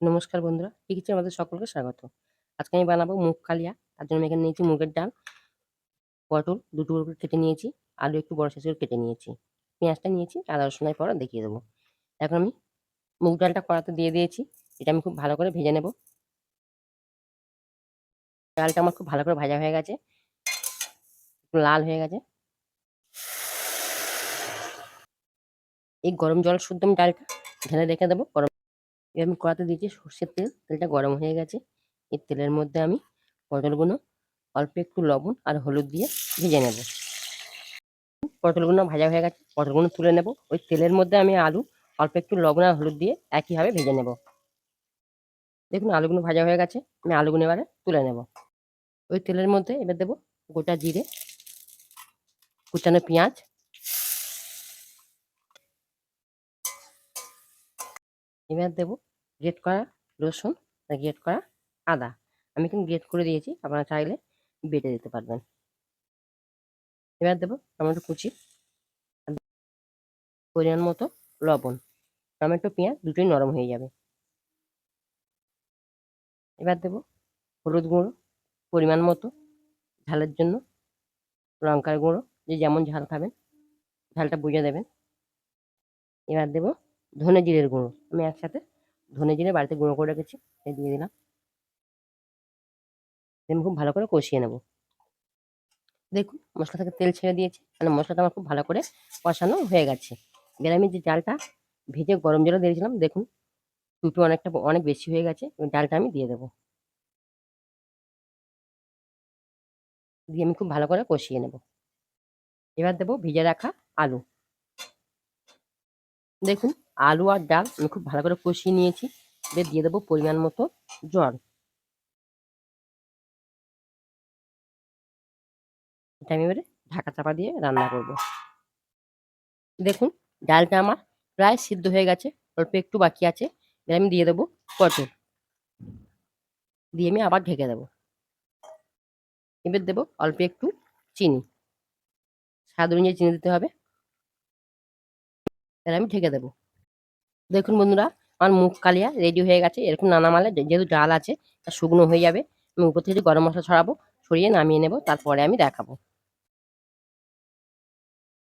নমস্কার বন্ধুরা টিকিচে আমাদের সকলকে স্বাগত। আজকে আমি বানাবো মুগ কালিয়া, তার জন্য আমি এখানে নিয়েছি মুগের ডাল, পটল, দুটো করে কেটে নিয়েছি, আলু একটু বড় সাইজ করে কেটে নিয়েছি। পেঁয়াজটা নিয়েছি, আদা রসুনের পর দেখিয়ে দেবো। এখন আমি মুগ ডালটা কড়াতে দিয়ে দিয়েছি, এটা আমি খুব ভালো করে ভেজে নেব। ডালটা আমার খুব ভালো করে ভাজা হয়ে গেছে লাল হয়ে গেছে। এই গরম জল শুদ্ধ আমি ডালটা ঢেলে রেখে দেবো, গরম আমি কড়াতে দিয়েছি সর্ষের তেল, তেলটা গরম হয়ে গেছে। এই তেলের মধ্যে আমি পটলগুলো অল্প একটু লবণ আর হলুদ দিয়ে ভেজে নেব। পটলগুলো ভাজা হয়ে গেছে পটলগুলো তুলে নেব। ওই তেলের মধ্যে আমি আলু, অল্প একটু লবণ আর হলুদ দিয়ে একইভাবে ভেজে নেব। দেখুন, আলুগুলো ভাজা হয়ে গেছে, আমি আলুগুলো এবারে তুলে নেব। ওই তেলের মধ্যে এবার দেবো গোটা জিরে, কুচানো পেঁয়াজ এবার দেবো গ্রেট করা রসুন গ্রেট করা আদা। আমি কিন্তু গ্রেট করে দিয়েছি, আপনারা চাইলে বেটে দিতে পারবেন। এবার দেবো টমেটো কুচি পরিমাণ মতো লবণ। টমেটো, পেঁয়াজ দুটোই নরম হয়ে যাবে। এবার দেবো হলুদ গুঁড়ো, পরিমাণ মতো ঝালের জন্য লঙ্কার গুঁড়ো, যে যেমন ঝাল খাবেন, ঝালটা বুঝে দেবেন। এবার দেবো ধনে জিরের গুঁড়ো। আমি একসাথে ধনে জিরে বাড়িতে গুঁড়ো করে রেখেছি দিয়ে দিলাম। আমি খুব ভালো করে কষিয়ে নেব। দেখুন, মশলা থেকে তেল ছেড়ে দিয়েছি মানে মশলাটা আমার খুব ভালো করে কষানো হয়ে গেছে। এবার আমি যে ডালটা ভেজে গরম জলে দিয়েছিলাম, দেখুন টুটু অনেকটা, অনেক বেশি হয়ে গেছে ডালটা আমি দিয়ে দেবো। দিয়ে আমি খুব ভালো করে কষিয়ে নেব। এবার দেবো ভিজে রাখা আলু। দেখুন আলু আর ডাল আমি খুব ভালো করে কষিয়ে নিয়েছি। এবার দিয়ে দেবো পরিমাণ মতো জল। এটা আমি এবারে ঢাকা চাপা দিয়ে রান্না করব। দেখুন, ডালটা আমার প্রায় সিদ্ধ হয়ে গেছে, অল্প একটু বাকি আছে। এবার আমি দিয়ে দেবো পটল। দিয়ে আমি আবার ঢেকে দেবো। এবার দেবো অল্প একটু চিনি। স্বাদ চিনি দিতে হবে। এবার আমি ঢেকে দেবো। দেখুন বন্ধুরা, আমার মুখ কালিয়া রেডি হয়ে গেছে। এরকম নানা মালে যেহেতু ডাল আছে, তা শুকনো হয়ে যাবে। আমি উপর থেকে গরম মশলা ছড়াবো, ছড়িয়ে নামিয়ে নেব, তারপরে আমি দেখাবো।